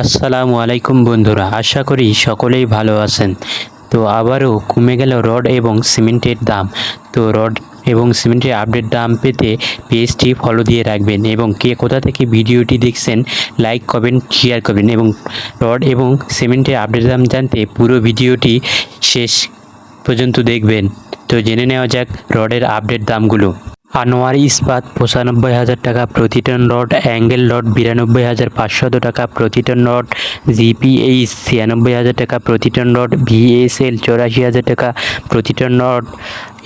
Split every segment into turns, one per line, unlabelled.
আসসালামু আলাইকুম বন্ধুরা, আশা করি সকলেই ভালো আছেন। তো আবারও কমে গেল রড এবং সিমেন্টের দাম। তো রড এবং সিমেন্টের আপডেট দাম পেতে পেজটি ফলো দিয়ে রাখবেন এবং কে কোথা থেকে ভিডিওটি দেখছেন লাইক করবেন শেয়ার করবেন এবং রড এবং সিমেন্টের আপডেট দাম জানতে পুরো ভিডিওটি শেষ পর্যন্ত দেখবেন। তো জেনে নেওয়া যাক রডের আপডেট দামগুলো। আনোয়ার ইস্পাত পঁচানব্বই হাজার টাকা প্রতি টন রড, অ্যাঙ্গেল রড বিরানব্বই হাজার পাঁচশত টাকা প্রতি টন রড জিপিএইচ ছিয়ানব্বই হাজার টাকা প্রতি টন রড ভিএসএল চৌরাশি হাজার টাকা প্রতি ton rod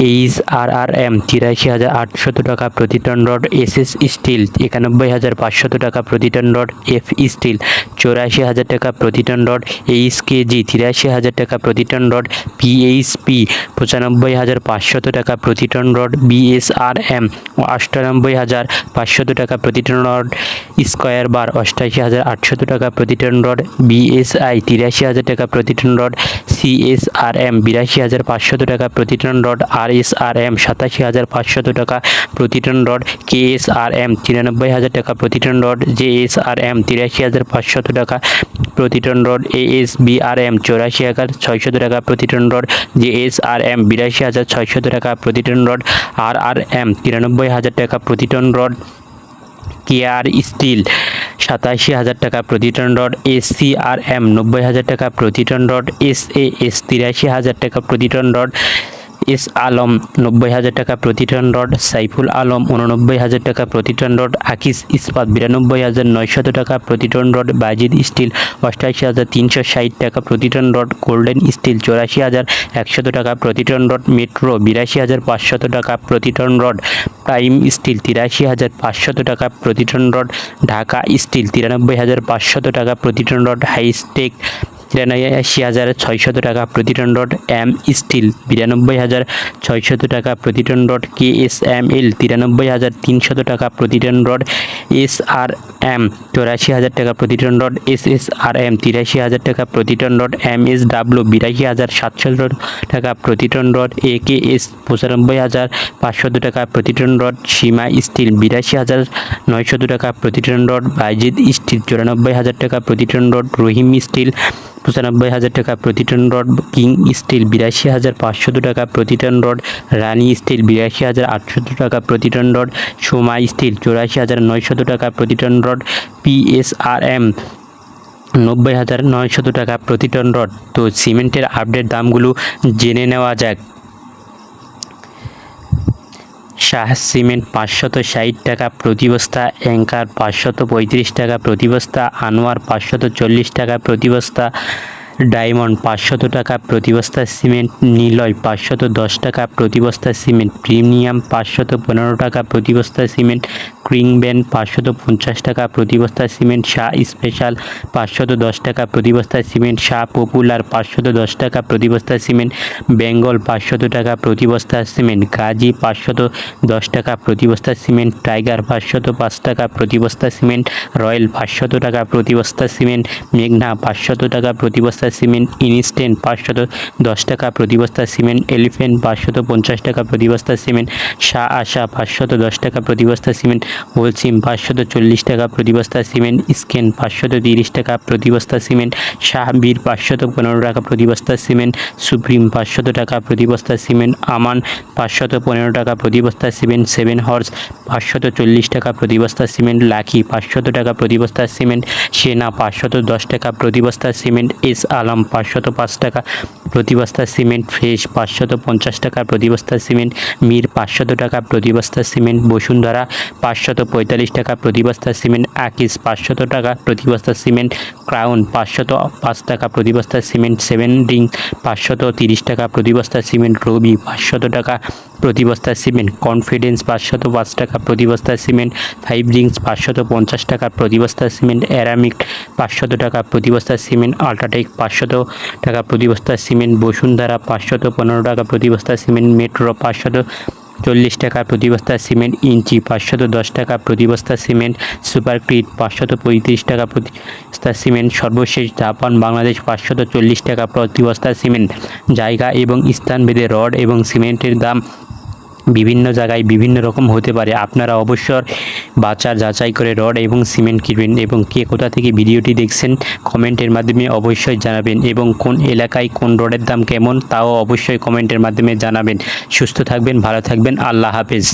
H R R M তিরাশি হাজার আটশত টাকা প্রতি ton rod S S steel একানব্বই হাজার পাঁচশত টাকা প্রতি টন রড এফ স্টিল চৌরাশি হাজার টাকা প্রতি টন রড এইচ কেজি তিরাশি হাজার টাকা প্রতি টন রড পিএইচপি পঁচানব্বই হাজার পাঁচশত টাকা প্রতি টন রড বিএসআর এম অষ্টানব্বই হাজার পাঁচশত টাকা প্রতি টন রড, স্কোয়ার বার, অষ্টাশি হাজার আটশত টাকা প্রতি টন রড, বিএসআই তিরাশি হাজার টাকা প্রতি টন রড, সিএসআরএম বিরাশি হাজার পাঁচশত টাকা প্রতি টন রড, আরএসআরএম সাতাশি হাজার পাঁচশত টাকা প্রতি টন রড, কেএসআরএম তিরানব্বই হাজার টাকা প্রতি টন রড, জেএসআরএম তিরাশি হাজার পাঁচশত টাকা প্রতি টন রড এএসবিআরএম চৌরাশি হাজার ছয়শত টাকা প্রতি টন রড জেএসআরএম বিরাশি হাজার ছয়শত টাকা প্রতি টন রড আরআরএম তিরানব্বই হাজার টাকা প্রতি টন রড কেয়ার স্টিল সাতাশি হাজার টাকা প্রতি টন রড এসিআরএম নব্বই হাজার টাকা প্রতি ton rod S A S তিরাশি হাজার টাকা প্রতি টন রড এস আলম, নব্বই হাজার টাকা প্রতি টন রড, সাইফুল আলম, উননব্বই হাজার টাকা প্রতি টন রড, আকিস ইস্পাত, বিরানব্বই হাজার নয়শত টাকা প্রতি টন রড, বাজিদ স্টিল, অষ্টাশি হাজার তিনশো ষাট টাকা প্রতি টন রড, গোল্ডেন স্টিল, চৌরাশি হাজার একশত টাকা প্রতি টন রড, মেট্রো, বিরাশি হাজার পাঁচশত টাকা প্রতি টন রড, প্রাইম স্টিল, তিরাশি হাজার পাঁচশত টাকা প্রতি টন রড, ঢাকা স্টিল, তিরানব্বই হাজার পাঁচশত টাকা প্রতি টন রড, হাইস্টেক তিরানব্বই হাজার ছয়শত টাকা প্রতি টন রড এম স্টিল বিরানব্বই হাজার ছয়শত টাকা প্রতি ton rod K S M L তিরানব্বই হাজার তিনশত টাকা প্রতি ton rod S R M চৌরাশি হাজার টাকা প্রতি ton rod S S R M তিরাশি হাজার টাকা প্রতি ton rod M S W বিরাশি হাজার সাতশত টাকা প্রতি ton rod A K S পঁচানব্বই হাজার পাঁচশত টাকা প্রতি টন রড সীমা স্টিল বিরাশি হাজার নয়শত টাকা প্রতি টন রড বাইজিদ স্টিল চুরানব্বই হাজার টাকা প্রতি টন রড রহিম স্টিল পঁচানব্বই হাজার টাকা প্রতি টন রড, কিং স্টিল বিরাশি হাজার পাঁচশত টাকা প্রতি টন রড রানী স্টিল বিরাশি হাজার আটশত টাকা প্রতি টন রড, সোমা স্টিল চৌরাশি হাজার নয়শত টাকা প্রতি টন রড পিএসআরএম নব্বই হাজার নয়শত টাকা প্রতি টন রড। তো সিমেন্টের আপডেট দামগুলো জেনে নেওয়া যাক। শাহ সিমেন্ট পাঁচশত ষাট টাকা প্রতিবস্তা, অ্যাঙ্কার পাঁচশত পঁয়ত্রিশ টাকা প্রতিবস্তা, আনোয়ার পাঁচশত চল্লিশ টাকা প্রতিবস্তা, ডায়মন্ড পাঁচশত টাকা প্রতিবস্তা সিমেন্ট, নিলয় পাঁচশত দশ টাকা প্রতিবস্তা সিমেন্ট, প্রিমিয়াম পাঁচশত পনেরো টাকা প্রতি বস্তা সিমেন্ট ক্রিংব্যান্ড পাঁচশত পঞ্চাশ টাকা প্রতি বস্তা সিমেন্ট শাহ স্পেশাল পাঁচশত দশ টাকা প্রতি বস্তা সিমেন্ট শাহ পপুলার পাঁচশত দশ টাকা প্রতি বস্তা সিমেন্ট বেঙ্গল পাঁচশত টাকা প্রতি বস্তা সিমেন্ট গাজী পাঁচশত দশ টাকা প্রতি বস্তা সিমেন্ট টাইগার পাঁচশত পাঁচ টাকা প্রতি বস্তা সিমেন্ট রয়্যাল পাঁচশত টাকা প্রতি বস্তা সিমেন্ট মেঘনা পাঁচশত টাকা প্রতি বস্তা সিমেন্ট ইনস্ট্যান্ট পাঁচশত দশ টাকা প্রতি বস্তা সিমেন্ট এলিফেন্ট পাঁচশত পঞ্চাশ টাকা প্রতি বস্তা সিমেন্ট শাহ আশা পাঁচশত দশ টাকা প্রতি বস্তা সিমেন্ট হোলসিম পাঁচশত চল্লিশ টাকা প্রতি বস্তা সিমেন্ট স্কেন পাঁচশত তিরিশ টাকা প্রতি বস্তা সিমেন্ট শাহবীর পাঁচশত পনেরো টাকা প্রতি বস্তা সিমেন্ট সুপ্রিম পাঁচশত টাকা প্রতি বস্তা সিমেন্ট আমান পাঁচশত পনেরো টাকা প্রতি বস্তা সিমেন্ট সেভেন হর্স পাঁচশত চল্লিশ টাকা প্রতি বস্তা সিমেন্ট লাকি পাঁচশত টাকা প্রতি বস্তা সিমেন্ট সেনা পাঁচশত দশ টাকা প্রতি বস্তা সিমেন্ট এস আলম পাঁচশত পাঁচ টাকা প্রতি বস্তা সিমেন্ট ফ্রেশ পাঁচশত পঞ্চাশ টাকা প্রতি বস্তা সিমেন্ট মীর পাঁচশত টাকা প্রতি বস্তা সিমেন্ট বসুন্ধরা পাঁচশত পঁয়তাল্লিশ টাকা প্রতি বস্তা সিমেন্ট আকিস পাঁচশত টাকা প্রতি বস্তা সিমেন্ট ক্রাউন পাঁচশত পাঁচ টাকা প্রতি বস্তা সিমেন্ট সেভেন রিং পাঁচশত তিরিশ টাকা প্রতি বস্তা সিমেন্ট রবি পাঁচশত টাকা প্রতি বস্তা সিমেন্ট কনফিডেন্স পাঁচশত পাঁচ টাকা প্রতি বস্তা সিমেন্ট ফাইভ রিংস পাঁচশত পঞ্চাশ টাকা প্রতি বস্তা সিমেন্ট অ্যারামিক পাঁচশত টাকা প্রতি বস্তা সিমেন্ট আল্ট্রাটেক পাঁচশত টাকা প্রতি বস্তা সিমেন্ট বসুন্ধরা পাঁচশত পনেরো টাকা প্রতি বস্তা সিমেন্ট মেট্রো পাঁচশত চল্লিশ টাকা প্রতি বস্তা সিমেন্ট, ইঞ্চি পাঁচশত দশ টাকা প্রতি বস্তা সিমেন্ট সুপারক্রিট পাঁচশত পঁয়ত্রিশ টাকা প্রতি বস্তা সিমেন্ট, সর্বশেষ জাপান, বাংলাদেশ পাঁচশত চল্লিশ টাকা প্রতি বস্তা সিমেন্ট। জায়গা এবং স্থানভেদে রড এবং সিমেন্টের দাম বিভিন্ন জায়গায় বিভিন্ন রকম হতে পারে। আপনারা অবশ্যই বাচার যাচাই করে রড এবং সিমেন্ট কিনবেন এবং কে কোথা থেকে ভিডিওটি দেখছেন কমেন্টের মাধ্যমে অবশ্যই জানাবেন এবং কোন এলাকায় কোন রডের দাম কেমন তাও অবশ্যই কমেন্টের মাধ্যমে জানাবেন। সুস্থ থাকবেন, ভালো থাকবেন, আল্লাহ হাফেজ।